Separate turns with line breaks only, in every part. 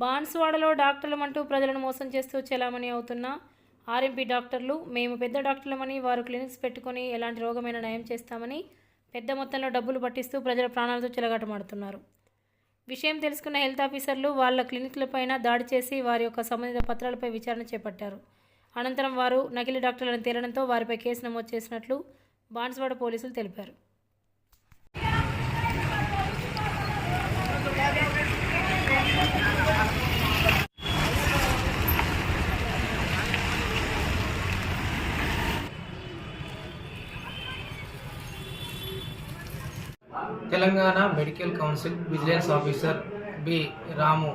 బాన్స్వాడలో డాక్టర్లమంటూ ప్రజలను మోసం చేస్తూ చెలామణి అవుతున్న ఆర్ఎంపీ డాక్టర్లు మేము పెద్ద డాక్టర్లమని వారు క్లినిక్స్ పెట్టుకొని ఎలాంటి రోగమైనా నయం చేస్తామని పెద్ద మొత్తంలో డబ్బులు పట్టిస్తూ ప్రజల ప్రాణాలతో చెలగాటమాడుతున్నారు. విషయం తెలుసుకున్న హెల్త్ ఆఫీసర్లు వాళ్ళ క్లినిక్లపైన దాడి చేసి వారి యొక్క సంబంధిత పత్రాలపై విచారణ చేపట్టారు. అనంతరం వారు నకిలీ డాక్టర్లను తేలడంతో వారిపై కేసు నమోదు చేసినట్లు బాన్స్వాడ పోలీసులు తెలిపారు.
Telangana medical council vigilance officer B. Ramu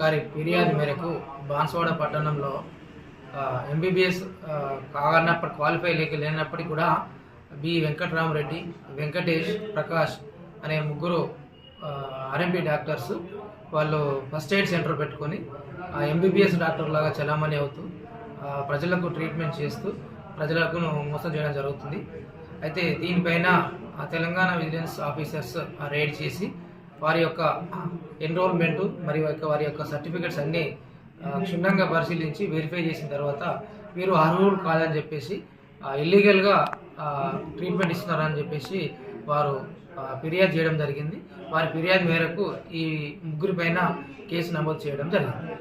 గారి ఫిర్యాదు మేరకు బాన్సువాడ పట్టణంలో ఎంబీబీఎస్ కానప్పటి క్వాలిఫై లేక లేనప్పటికీ కూడా బి. వెంకటరామరెడ్డి వెంకటేష్ ప్రకాష్ అనే ముగ్గురు ఆర్ఎంపీ డాక్టర్స్ వాళ్ళు ఫస్ట్ ఎయిడ్ సెంటర్ పెట్టుకొని ఎంబీబీఎస్ డాక్టర్ లాగా చలామణి అవుతూ ప్రజలకు ట్రీట్మెంట్ చేస్తూ ప్రజలకు మోసం చేయడం జరుగుతుంది. అయితే దీనిపైన తెలంగాణ విజిలెన్స్ ఆఫీసర్స్ రైడ్ చేసి వారి యొక్క ఎన్రోల్మెంట్ మరియు యొక్క వారి యొక్క సర్టిఫికెట్స్ అన్నీ క్షుణ్ణంగా పరిశీలించి వెరిఫై చేసిన తర్వాత వీరు అర్హులు కాదని చెప్పేసి ఇల్లీగల్గా ట్రీట్మెంట్ ఇస్తున్నారని చెప్పేసి వారు ఫిర్యాదు చేయడం జరిగింది. వారి ఫిర్యాదు మేరకు ఈ ముగ్గురి పైన కేసు నమోదు చేయడం జరిగింది.